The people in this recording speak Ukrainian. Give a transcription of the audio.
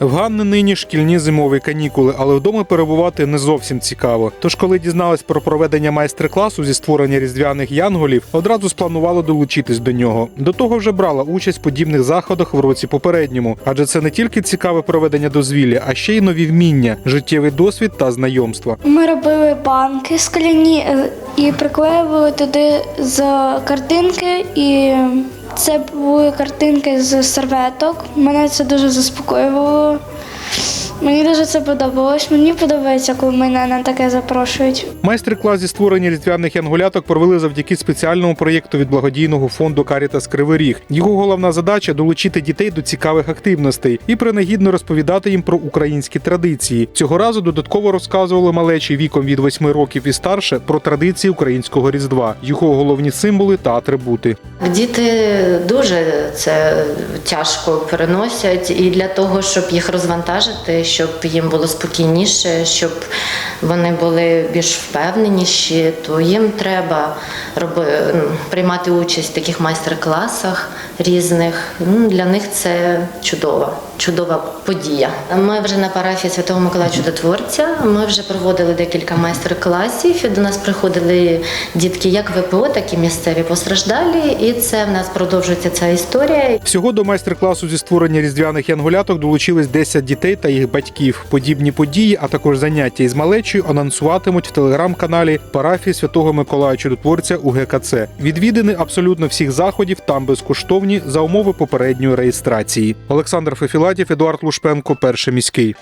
В Ганни нині шкільні зимові канікули, але вдома перебувати не зовсім цікаво. Тож, коли дізналась про проведення майстер-класу зі створення різдвяних янголів, одразу спланувала долучитись до нього. До того вже брала участь в подібних заходах в році попередньому, адже це не тільки цікаве проведення дозвілля, а ще й нові вміння, життєвий досвід та знайомства. Ми робили банки скляні е, і приклеювали туди з картинки, і це були картинки з серветок. Мене це дуже заспокоювало. Мені дуже це подобалось. Мені подобається, коли мене на таке запрошують. Майстер-клас зі створення різдвяних янгуляток провели завдяки спеціальному проєкту від благодійного фонду Карітас Кривий Ріг. Його головна задача долучити дітей до цікавих активностей і принагідно розповідати їм про українські традиції. Цього разу додатково розказували малечі віком від 8 років і старше про традиції українського різдва, його головні символи та атрибути. Діти дуже це тяжко переносять, і для того, щоб їх розвантажити, щоб їм було спокійніше, щоб вони були більш впевненіші, то їм треба роби- ну, приймати участь в таких майстер-класах різних. Ну, Для них це чудова, чудова подія. Ми вже на парафії Святого Миколая Чудотворця. Ми вже проводили декілька майстер-класів. До нас приходили дітки як ВПО, так і місцеві постраждалі. І це в нас продовжується ця історія. Всього до майстер-класу зі створення різдвяних янгуляток долучились 10 дітей та їх батьків. Подібні події, а також заняття із малечою анонсуватимуть в телеграм-каналі парафії Святого Миколая Чудотворця у ГКЦ. Відвідини абсолютно всіх заходів там безкоштовні за умови попередньої реєстрації. Олександр Фефілатів, Едуард Лушпенко, перший міський.